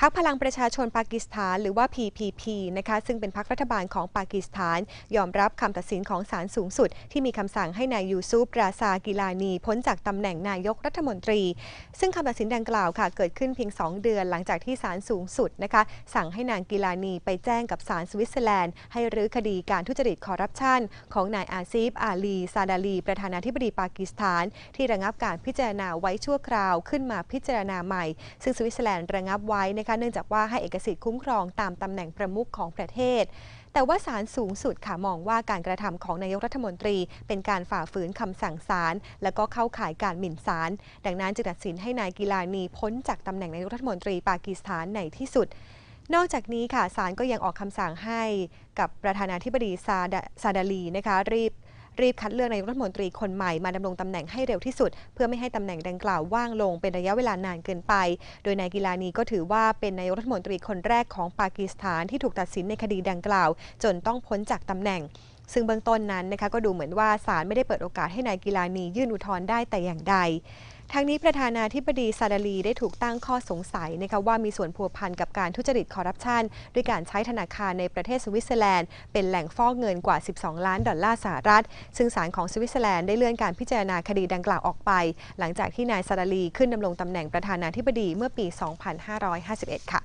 พรรคพลังประชาชนปากีสถานหรือว่า PPP นะคะซึ่งเป็นพรรครัฐบาลของปากีสถาน ยอมรับคำตัดสินของศาลสูงสุด ที่มีคำสั่งให้นายยูซุปราซากิลานีพ้นจากตำแหน่งนายกรัฐมนตรี ซึ่งคำตัดสินดังกล่าวค่ะ เกิดขึ้นเพียง 2 เดือนหลังจากที่ศาลสูงสุดนะคะสั่งให้นางกิลานีไปแจ้งกับศาลสวิตเซอร์แลนด์ ให้รื้อคดีการทุจริตคอร์รัปชันของนายอาซีฟอาลีซาดาลี ประธานาธิบดีปากีสถาน ที่ระงับการพิจารณาไว้ชั่วคราวขึ้นมาพิจารณาใหม่ ซึ่งสวิตเซอร์แลนด์ระงับไว้นะคะเนื่องจากว่าให้เอกสิทธิ์คุ้มครองตามตำแหน่งประมุขของประเทศ แต่ว่าศาลสูงสุดค่ะมองว่าการกระทำของนายกรัฐมนตรี เป็นการฝ่าฝืนคำสั่งศาลและก็เข้าข่ายการหมิ่นศาลดังนั้นจึงตัดสินให้นายกิลานีพ้นจากตำแหน่งนายกรัฐมนตรีปากีสถานในที่สุดนอกจากนี้ค่ะศาลก็ยังออกคำสั่งให้กับประธานาธิบดีซาดาซาดาลีนะคะรีบ รีบคัดเลือกนายกรัฐมนตรีคนใหม่มาดำรงตำแหน่งให้เร็วที่สุด เพื่อไม่ให้ตำแหน่งดังกล่าวว่างลงเป็นระยะเวลานานเกินไป โดยนายกิลานีก็ถือว่าเป็นนายกรัฐมนตรีคนแรกของปากีสถานที่ถูกตัดสินในคดีดังกล่าว จนต้องพ้นจากตำแหน่งซึ่งเบื้องต้นนั้นนะคะก็ดูเหมือนว่าศาลไม่ได้เปิดโอกาสให้นายกิลานียื่นอุทธรณ์ได้แต่อย่างใด ทั้งนี้ประธานาธิบดีซาดาลีได้ถูกตั้งข้อสงสัยนะคะว่ามีส่วนพัวพันกับการทุจริตคอร์รัปชันด้วยการใช้ธนาคารในประเทศสวิตเซอร์แลนด์ เป็นแหล่งฟอกเงินกว่า 12 ล้านดอลลาร์สหรัฐ ซึ่งศาลของสวิตเซอร์แลนด์ได้เลื่อนการพิจารณาคดีดังกล่าวออกไป หลังจากที่นายซาดาลีขึ้นดำรงตำแหน่งประธานาธิบดีเมื่อปี 2551 ค่ะ